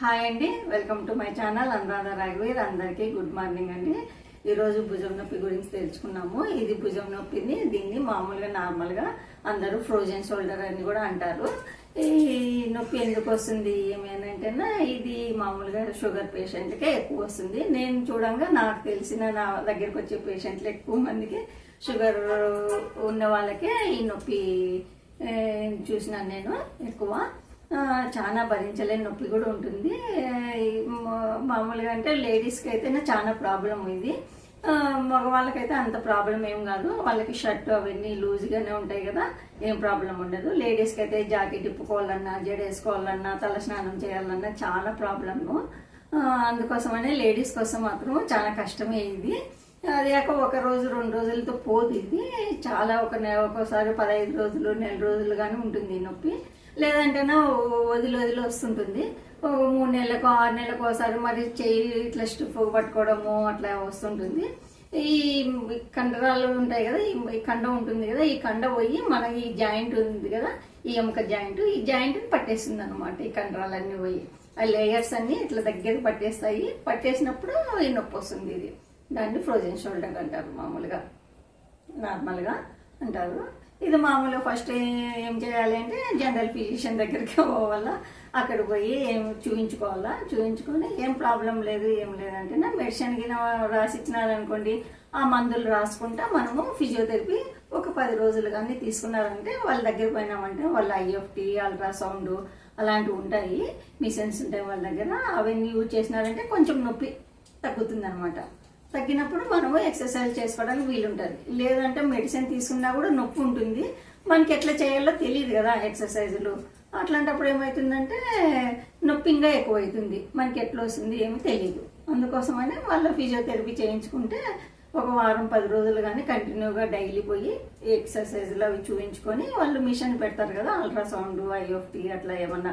Hi అండి welcome to my channel. Anuradha రాఘవీర్ అందరికీ good morning అండి. ఈరోజు భుజం నొప్పి గురించి తెలుసుకున్నాము. ఇది భుజం నొప్పిని దీన్ని మామూలుగా నార్మల్గా అందరూ ఫ్రోజన్ షోల్డర్ అని కూడా అంటారు. ఈ నొప్పి ఎందుకు వస్తుంది? ఏమేనంటేనా ఇది మామూలుగా షుగర్ పేషెంట్కే ఎక్కువ వస్తుంది. నేను చూడంగా నాకు తెలిసిన నా దగ్గరికి వచ్చే పేషెంట్లు ఎక్కువ మందికి షుగర్ ఉన్న వాళ్ళకే ఈ నొప్పి చూసినాను నేను ఎక్కువ. చాలా భరించలేని నొప్పి కూడా ఉంటుంది. మామూలుగా అంటే లేడీస్కి అయితేనే చాలా ప్రాబ్లం ఇది. మగవాళ్ళకైతే అంత ప్రాబ్లం ఏం కాదు. వాళ్ళకి షర్ట్ అవన్నీ లూజ్గానే ఉంటాయి కదా ఏం ప్రాబ్లం ఉండదు. లేడీస్కి అయితే జాకెట్ ఇప్పుకోవాలన్నా జడ వేసుకోవాలన్నా తల స్నానం చేయాలన్నా చాలా ప్రాబ్లము అందుకోసమనే లేడీస్ కోసం మాత్రం చాలా కష్టమే ఇది. అది కాక ఒక రోజు రెండు రోజులతో పోదు ఇది. చాలా ఒక నె- ఒక్కోసారి పదహైదు రోజులు నెల రోజులు కానీ ఉంటుంది ఈ నొప్పి. లేదంటేనా వదిలి వదిలి వస్తుంటుంది. మూడు నెలలకు ఆరు నెలలకు ఒకసారి మరి చేయి ఇట్లా స్టిఫ్ పట్టుకోవడము అట్లా వస్తుంటుంది. ఈ కండరాలు ఉంటాయి కదా ఈ కండ ఉంటుంది కదా ఈ కండ పోయి మన ఈ జాయింట్ ఉంది కదా ఈ ఎముక జాయింట్ ఈ జాయింట్ని పట్టేస్తుంది అనమాట ఈ కండరాలన్నీ పోయి. ఆ లేయర్స్ అన్ని ఇట్లా దగ్గరికి పట్టేస్తాయి. పట్టేసినప్పుడు ఈ నొప్పి వస్తుంది ఇది. దాన్ని ఫ్రోజన్ షోల్డర్ అంటారు మామూలుగా. నార్మల్గా అంటారు. ఇది మామూలుగా ఫస్ట్ ఏం చేయాలి అంటే జనరల్ ఫిజిషియన్ దగ్గరికి పోవాలా. అక్కడ పోయి ఏం చూపించుకోవాలా చూపించుకొని ఏం ప్రాబ్లం లేదు ఏం లేదంటే మెడిసిన్ గిన రాసిచ్చినారనుకోండి ఆ మందులు రాసుకుంటా మనము ఫిజియోథెరపీ ఒక పది రోజులు కానీ తీసుకున్నారంటే వాళ్ళ దగ్గర పోయినామంటే వాళ్ళ ఐఎఫ్టి అల్ట్రాసౌండ్ అలాంటివి ఉంటాయి. మిషన్స్ ఉంటాయి వాళ్ళ దగ్గర. అవన్నీ యూజ్ చేసినారంటే కొంచెం నొప్పి తగ్గుతుంది అనమాట తగ్గినప్పుడు మనము ఎక్సర్సైజ్ చేసుకోవడానికి వీలుంటుంది. లేదంటే మెడిసిన్ తీసుకున్నా కూడా నొప్పి ఉంటుంది. మనకి ఎట్లా చేయాలో తెలియదు కదా ఎక్సర్సైజులు. అట్లాంటప్పుడు ఏమవుతుందంటే నొప్పి ఇంకా ఎక్కువ అవుతుంది మనకి ఎట్లా వస్తుంది ఏమీ తెలియదు. అందుకోసమని వాళ్ళ ఫిజియోథెరపీ చేయించుకుంటే ఒక వారం పది రోజులు కానీ కంటిన్యూగా డైలీ పోయి ఎక్సర్సైజ్లు అవి చూపించుకొని వాళ్ళు మిషన్ పెడతారు కదా అల్ట్రాసౌండ్ ఐఎఫ్టీ అట్లా ఏమన్నా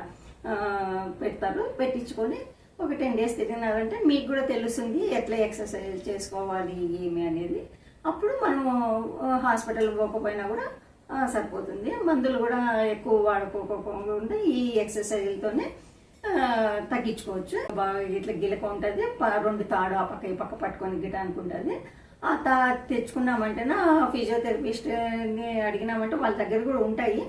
పెడతారు. పెట్టించుకొని ఒక టెన్ డేస్ తిరిగినారంటే మీకు కూడా తెలుస్తుంది ఎట్లా ఎక్సర్సైజ్ చేసుకోవాలి ఏమి అనేది. అప్పుడు మనము హాస్పిటల్ పోకపోయినా కూడా సరిపోతుంది. మందులు కూడా ఎక్కువ వాడుకోకుండా ఈ ఎక్సర్సైజ్లతోనే తగ్గించుకోవచ్చు. బాగా ఇట్లా గిలక ఉంటుంది రెండు తాడు ఆ పక్క ఈ పక్క పట్టుకొని గిట అనుకుంటుంది. ఆ తా తెచ్చుకున్నామంటేనా ఫిజియోథెరపిస్ట్ని అడిగినామంటే వాళ్ళ దగ్గర కూడా ఉంటాయి.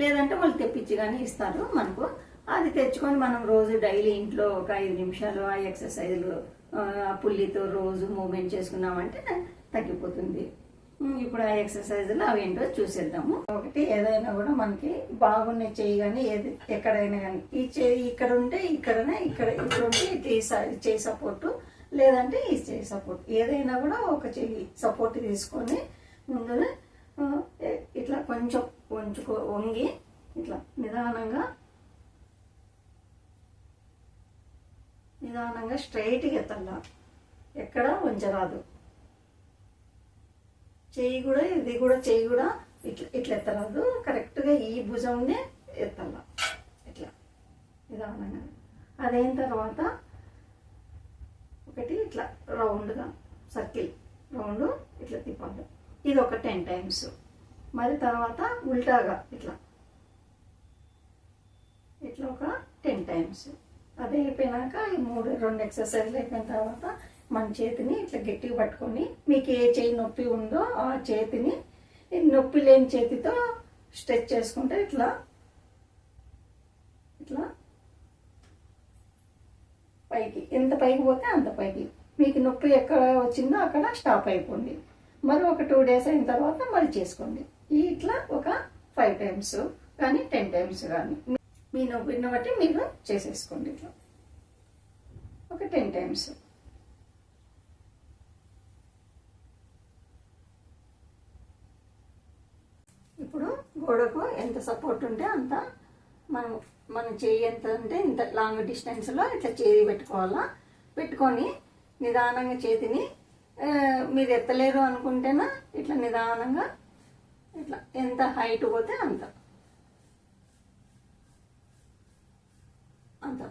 లేదంటే వాళ్ళు తెప్పించి కానీ ఇస్తారు మనకు. అది తెచ్చుకొని మనం రోజు డైలీ ఇంట్లో ఒక ఐదు నిమిషాలు ఆ ఎక్సర్సైజ్లు పుల్లితో రోజు మూమెంట్ చేసుకున్నామంటే తగ్గిపోతుంది. ఇప్పుడు ఆ ఎక్సర్సైజ్లు అవి ఏంటో చూసేద్దాము. ఒకటి ఏదైనా కూడా మనకి బాగున్న చెయ్యి కానీ ఏది ఎక్కడైనా కానీ ఈ చెయ్యి ఇక్కడ ఉంటే ఇక్కడనే ఇక్కడ ఇక్కడ ఉంటే ఇట్లా ఈ సపోర్టు లేదంటే ఈ చేయి సపోర్ట్. ఏదైనా కూడా ఒక చెయ్యి సపోర్ట్ తీసుకొని ముందునే ఇట్లా కొంచెం వంచుకో వంగి ఇట్లా నిదానంగా నిదానంగా స్ట్రైట్గా ఎత్తల్లా ఎక్కడ వంచరాదు. చెయ్యి కూడా ఇది కూడా చెయ్యి కూడా ఇట్లా ఇట్లా ఎత్తరాదు. కరెక్ట్గా ఈ భుజంనే ఎత్తాల ఇట్లా. నిదానంగా. అదైన తర్వాత ఒకటి ఇట్లా రౌండ్గా సర్కిల్ రౌండ్ ఇట్లా తిప్పాలి. ఇది ఒక టెన్ టైమ్స్ మరి తర్వాత ఉల్టాగా ఇట్లా. ఇట్లా ఒక టెన్ టైమ్స్ అది అయిపోయినాక ఈ మూడు రెండు ఎక్సర్సైజ్లు అయిపోయిన తర్వాత మన చేతిని ఇట్లా గట్టిగా పట్టుకొని మీకు ఏ చేయి నొప్పి ఉందో ఆ చేతిని నొప్పి లేని చేతితో స్ట్రెచ్ చేసుకుంటే ఇట్లా ఇట్లా పైకి ఎంత పైకి పోతే అంత పైకి. మీకు నొప్పి ఎక్కడ వచ్చిందో అక్కడ స్టాప్ అయిపోండి. మరి ఒక టూ డేస్ అయిన తర్వాత మళ్ళీ చేసుకోండి. ఇట్లా ఒక ఫైవ్ టైమ్స్ కానీ టెన్ టైమ్స్ కానీ. మీ నొప్పిని బట్టి మీరు చేసేసుకోండి ఇట్లా. ఒక టెన్ టైమ్స్. ఇప్పుడు గోడకు ఎంత సపోర్ట్ ఉంటే అంత మనం మనం చేయి ఎంత ఉంటే ఇంత లాంగ్ డిస్టెన్స్లో ఇట్లా చేయి పెట్టుకోవాలా. పెట్టుకొని నిదానంగా చేతిని మీరు ఎత్తలేరు అనుకుంటేనా ఇట్లా నిదానంగా ఇట్లా ఎంత హైట్ పోతే అంత. అంత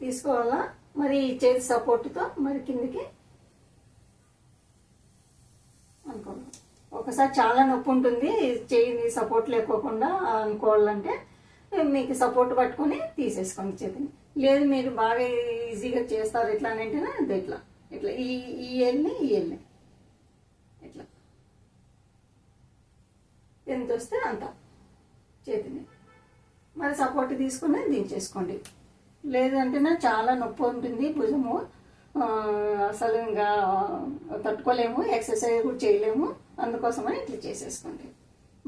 తీసుకోవాలా? మరి ఈ చేతి సపోర్ట్తో మరి కిందికి అనుకోవాలి ఒకసారి చాలా నొప్పి ఉంటుంది చేయి సపోర్ట్ లేకోకుండా అనుకోవాలంటే మీకు సపోర్ట్ పట్టుకొని తీసేసుకోండి చేతిని. లేదు మీరు బాగా ఈజీగా చేస్తారు ఎట్లా అని అంటేనే ఇట్లా. ఇట్లా ఈ ఈ ఎల్ని ఈ ఎల్ని. ఇట్లా. ఎంత వస్తే అంత చేతిని. మరి సపోర్ట్ తీసుకుని దించేసుకోండి. లేదంటేనే చాలా నొప్పి ఉంటుంది భుజము. అసలు ఇంకా తట్టుకోలేము ఎక్సర్సైజ్ కూడా చేయలేము. అందుకోసమని ఇట్లా చేసేసుకోండి.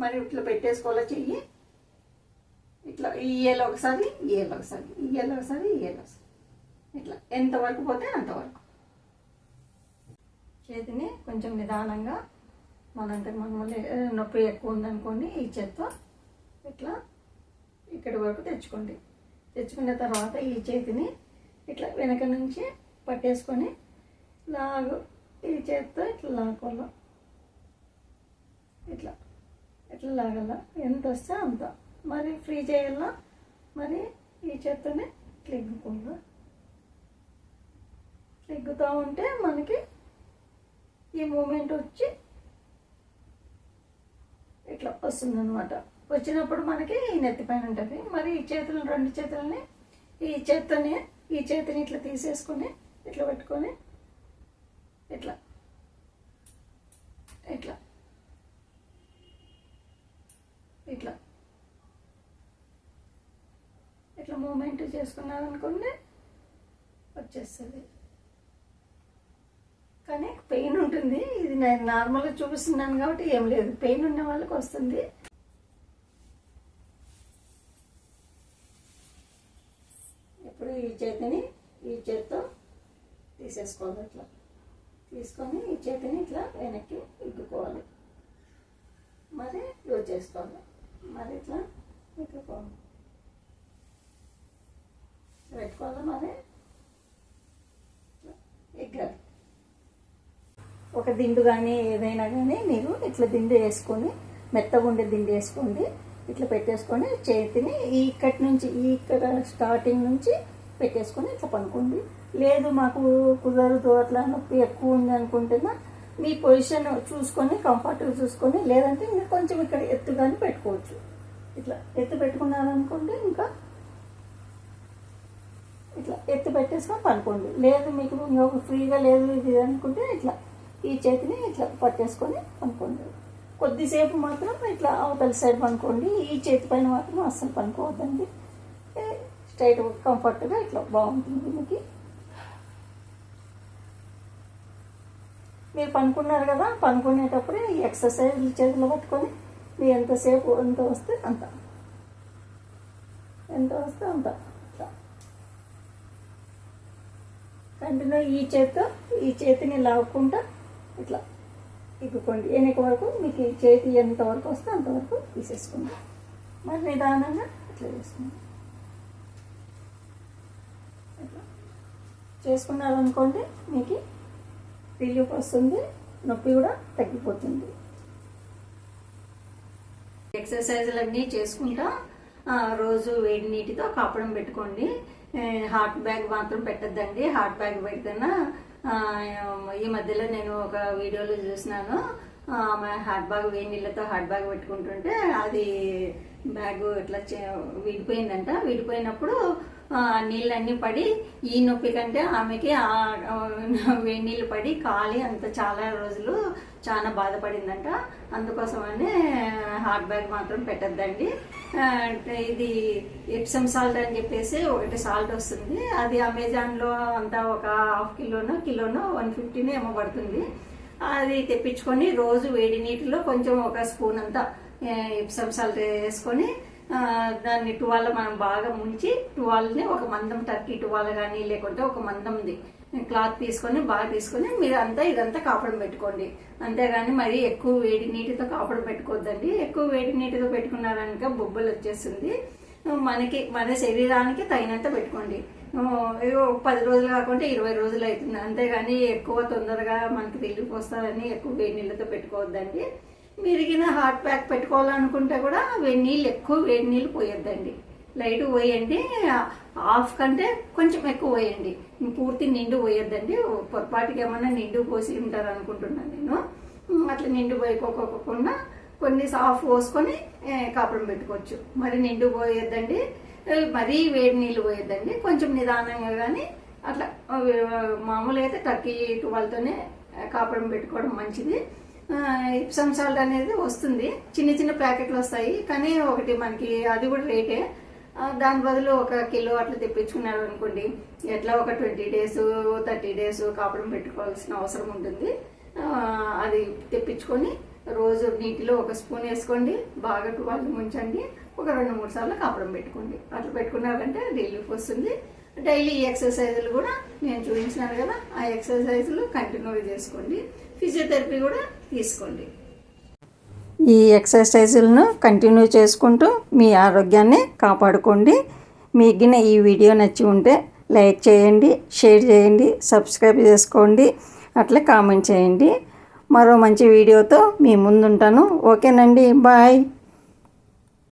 మరి ఇట్లా పెట్టేసుకోవాలో చెయ్యి? ఇట్లా ఈ ఏళ్ళు ఒకసారి ఈ ఏళ్ళు ఒకసారి ఈ ఏళ్ళు ఒకసారి ఈ ఏళ్ళు ఒకసారి. ఇట్లా ఎంతవరకు పోతే అంతవరకు చేతిని కొంచెం నిదానంగా మనంటే మనం నొప్పి ఎక్కువ ఉందనుకోండి ఈ చేత్తో ఇట్లా ఇక్కడి వరకు తెచ్చుకోండి. తెచ్చుకున్న తర్వాత ఈ చేతిని ఇట్లా వెనక నుంచి పట్టేసుకొని లాగు ఈ చేత్తో ఇట్లా లాక్కోవాలి ఇట్లా ఇట్లా లాగల. ఎంత వస్తే అంత. మరి ఫ్రీ చేయాలా? మరి ఈ చేత్తోనే ఇట్లా ఎగ్గుకోవాలి ఎగ్గుతూ ఉంటే మనకి ఈ మూమెంట్ వచ్చి ఇట్లా వస్తుంది అనమాట వచ్చినప్పుడు మనకి ఈ నెత్తి పైన ఉంటుంది. మరి ఈ చేతులు రెండు చేతులని ఈ చేత్తోనే ఈ చేతిని ఇట్లా తీసేసుకొని ఇట్లా పెట్టుకొని ఇట్లా ఇట్లా ఇట్లా ఇట్లా మూమెంట్ చేసుకున్నారనుకోండి వచ్చేస్తుంది. కానీ పెయిన్ ఉంటుంది. ఇది నేను నార్మల్గా చూపిస్తున్నాను కాబట్టి ఏం లేదు. పెయిన్ ఉన్న వాళ్ళకి వస్తుంది ఇప్పుడు ఈ చేతిని ఈ చేత్తో తీసేసుకోవాలి ఇట్లా తీసుకొని ఈ చేతిని ఇట్లా వెనక్కి ఇగ్గుకోవాలి మరి యూజ్ చేసుకోవాలి. మరి ఇట్లా ఇగ్గుకోవాలి పెట్టుకోవాలి మరి? ఇట్లా ఎగ్గాలి ఒక దిండు కానీ ఏదైనా కానీ మీరు ఇట్లా దిండు వేసుకొని మెత్తగా ఉండే దిండు వేసుకోండి. ఇట్లా పెట్టేసుకొని చేతిని ఈ ఇక్కడి నుంచి ఈ ఇక్కడ స్టార్టింగ్ నుంచి పెట్టేసుకొని ఇట్లా పనుకోండి లేదు మాకు కుదరదు అట్లా నొప్పి ఎక్కువ ఉంది అనుకుంటున్నా మీ పొజిషన్ చూసుకొని కంఫర్ట్గా చూసుకొని లేదంటే ఇంకా కొంచెం ఇక్కడ ఎత్తుగానే పెట్టుకోవచ్చు. ఇట్లా ఎత్తు పెట్టుకున్నారనుకుంటే ఇంకా ఇట్లా ఎత్తు పెట్టేసుకొని పనుకోండి లేదు మీకు ఇంకా ఫ్రీగా లేదు ఇది అనుకుంటే ఇట్లా ఈ చేతిని ఇట్లా పట్టేసుకొని పనుకోండి కొద్దిసేపు మాత్రం ఇట్లా అవతల సైడ్ పనుకోండి ఈ చేతి పైన మాత్రం అస్సలు పనుకోవద్దండి స్ట్రైట్ కంఫర్ట్గా ఇట్లా బాగుంటుంది మీకు మీరు పనుకున్నారు కదా పనుకునేటప్పుడే ఈ ఎక్సర్సైజ్ చేతిలో పట్టుకొని మీరు ఎంతసేపు ఎంత వస్తే అంత. ఎంత వస్తే అంత. ఇట్లా. కంటిన్యూ ఈ చేతితో ఈ చేతిని లాక్కుంటా ఇట్లా ఇగ్గుకోండి వెనక వరకు మీకు ఈ చేతి ఎంత వరకు వస్తే అంతవరకు తీసేసుకోండి. మరి నిదానంగా ఇట్లా చేసుకోండి. చేసుకున్నారనుకోండి మీకు రిలీఫ్ వస్తుంది నొప్పి కూడా తగ్గిపోతుంది. ఎక్సర్సైజులన్నీ చేసుకుంటా రోజు వేడి నీటితో కాపడం పెట్టుకోండి. హార్ట్ హాట్ బ్యాగ్ మాత్రం పెట్టద్దండి. హాట్ బ్యాగ్ పెడితేనా ఈ మధ్యలో నేను ఒక వీడియోలో చూసినాను. ఆమె హాట్ బ్యాగ్ వేడి నీళ్ళతో హాట్ బ్యాగ్ పెట్టుకుంటుంటే అది బ్యాగ్ ఇట్లా చే- విడిపోయిందంట. విడిపోయినప్పుడు నీళ్ళన్నీ పడి ఈ నొప్పి కంటే ఆమెకి ఆ వేడి నీళ్ళు పడి కాలి అంత చాలా రోజులు చాలా బాధపడిందంట. అందుకోసమనే హార్ట్ బ్యాగ్ మాత్రం పెట్టద్దండి. అంటే ఇది ఎప్సమ్ సాల్ట్ అని చెప్పేసి ఒకటి సాల్ట్ వస్తుంది. అది అమెజాన్లో అంతా ఒక హాఫ్ కిలోనో కిలోనో వన్ ఫిఫ్టీనే ఏమో పడుతుంది. అది తెప్పించుకొని రోజు వేడి నీటిలో కొంచెం ఒక స్పూన్ అంతా ఎప్సమ్ సాల్ట్ వేసుకొని దాన్ని టువాల మనం బాగా ముంచి టువాల్ని ఒక మందం టర్కీ టువాల కానీ లేకుంటే ఒక మందంది క్లాత్ తీసుకొని బాగా తీసుకొని మీరు అంతా ఇదంతా కాపడం పెట్టుకోండి. అంతేగాని మరి ఎక్కువ వేడి నీటితో కాపడం పెట్టుకోవద్దండి ఎక్కువ వేడి నీటితో పెట్టుకున్నారనుక బొబ్బలు వచ్చేస్తుంది. మనకి మన శరీరానికి తగినంత పెట్టుకోండి. పది రోజులు కాకుండా ఇరవై రోజులు అవుతుంది. అంతేగాని ఎక్కువ తొందరగా మనకి రిలీఫ్ ఎక్కువ వేడి నీళ్ళతో పెట్టుకోవద్దండి. విరిగిన హాట్ ప్యాక్ పెట్టుకోవాలనుకుంటే కూడా వేడి నీళ్ళు ఎక్కువ వేడి నీళ్ళు పోయొద్దండి. లైట్ పోయండి హాఫ్ కంటే కొంచెం ఎక్కువ పోయండి. పూర్తి నిండు పోయొద్దండి. పొరపాటుకి ఏమన్నా నిండు పోసి ఉంటారు అనుకుంటున్నాను నేను అట్లా నిండు పోయిపోకోకుండా కొన్ని సాఫ్ పోసుకొని కాపురం పెట్టుకోవచ్చు. మరి నిండు పోయొద్దండి. మరీ వేడి నీళ్ళు పోయొద్దండి. కొంచెం నిదానంగా కానీ అట్లా మామూలు మామూలుగా అయితే టర్కీ ట్వెల్వ్తోనే కాపురం పెట్టుకోవడం మంచిది. ఇప్సమ్ సాల్ట్ అనేది వస్తుంది. చిన్న చిన్న ప్యాకెట్లు వస్తాయి. కానీ ఒకటి మనకి అది కూడా రేటే. దాని బదులు ఒక కిలో అట్లా తెప్పించుకున్నారు అనుకోండి. ఎట్లా ఒక ట్వంటీ డేస్ థర్టీ డేస్ కాపడం పెట్టుకోవాల్సిన అవసరం ఉంటుంది. అది తెప్పించుకొని రోజు నీటిలో ఒక స్పూన్ వేసుకోండి. బాగా వాళ్ళు ముంచండి. ఒక రెండు మూడు సార్లు కాపడం పెట్టుకోండి. అట్లా పెట్టుకున్నారంటే రిలీఫ్ వస్తుంది. డైలీ ఎక్సర్సైజులు కూడా నేను చూపించినాను కదా ఆ ఎక్సర్సైజులు కంటిన్యూ చేసుకోండి. ఫిజియోథెరపీ కూడా తీసుకోండి. ఈ ఎక్సర్సైజులను కంటిన్యూ చేసుకుంటూ మీ ఆరోగ్యాన్ని కాపాడుకోండి. మీకు ఈ వీడియో నచ్చి ఉంటే లైక్ చేయండి షేర్ చేయండి సబ్స్క్రైబ్ చేసుకోండి అట్లా కామెంట్ చేయండి. మరో మంచి వీడియోతో మీ ముందుంటాను. ఓకేనండి బాయ్.